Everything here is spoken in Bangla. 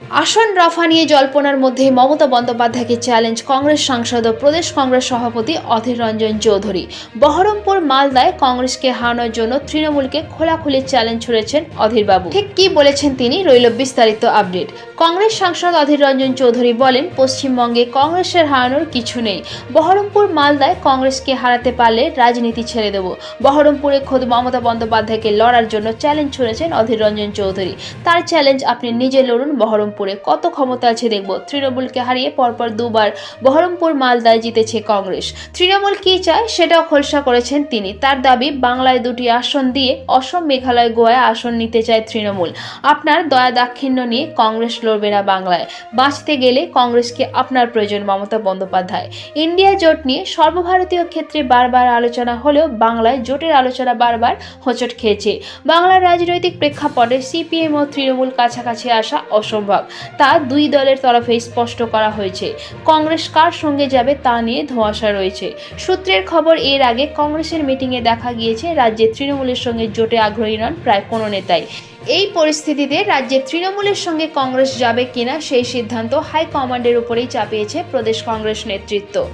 আসন রফা নিয়ে জল্পনার মধ্যে মমতা বন্দ্যোপাধ্যায়কে চ্যালেঞ্জ কংগ্রেস সাংসদ ও প্রদেশ কংগ্রেস সভাপতি অধীর রঞ্জন চৌধুরী। বহরমপুর, মালদায় কংগ্রেসকে হারানোর জন্য তৃণমূলকে খোলাখুলি চ্যালেঞ্জ ছুড়েছেন অধীরবাবু। ঠিক কি বলেছেন তিনি রইল বিস্তারিত আপডেট কংগ্রেস সাংসদ অধীর রঞ্জন চৌধুরী বলেন, পশ্চিমবঙ্গে কংগ্রেসের হারানোর কিছু নেই। বহরমপুর, মালদায় কংগ্রেসকে হারাতে পারলে রাজনীতি ছেড়ে দেব। বহরমপুরে খোদ মমতা বন্দ্যোপাধ্যায়কে লড়ার জন্য চ্যালেঞ্জ ছুড়েছেন অধীর রঞ্জন চৌধুরী। তার চ্যালেঞ্জ আপনি নিজে লড়ুন বহরমপুরে কত ক্ষমতা আছে দেখব। তৃণমূলকে হারিয়ে পরপর দুবার বহরমপুর মালদায় জিতেছে কংগ্রেস। তৃণমূল কি চায় সেটাও খোলসা করেছেন তিনি। তার দাবি, বাংলায় দুটি আসন দিয়ে অসম মেঘালয় গোয়ায় আসন নিতে চায় তৃণমূল। আপনার দয়া দাক্ষিণ্য নিয়ে কংগ্রেস লড়বে না বাংলায়। বাঁচতে গেলে কংগ্রেসকে আপনার প্রয়োজন মমতা বন্দ্যোপাধ্যায়। ইন্ডিয়া জোট নিয়ে সর্বভারতীয় ক্ষেত্রে বারবার আলোচনা হলেও বাংলায় জোটের আলোচনা বারবার হোঁচট খেয়েছে। বাংলার রাজনৈতিক প্রেক্ষাপটে সিপিএম ও তৃণমূল কাছাকাছি আসা অসম্ভব। তা দুই দলের তরফে স্পষ্ট করা হয়েছে। কংগ্রেস কার সঙ্গে যাবে তা নিয়ে ধোঁয়াশা রয়েছে। সূত্রের খবর, এর আগে কংগ্রেসের মিটিংয়ে দেখা গিয়েছে, রাজ্যে তৃণমূলের সঙ্গে জোটে আগ্রহী নন প্রায় কোনো নেতাই। এই পরিস্থিতিতে রাজ্যে তৃণমূলের সঙ্গে কংগ্রেস যাবে কিনা সেই সিদ্ধান্ত হাইকমান্ডের উপরেই চাপিয়েছে প্রদেশ কংগ্রেস নেতৃত্ব।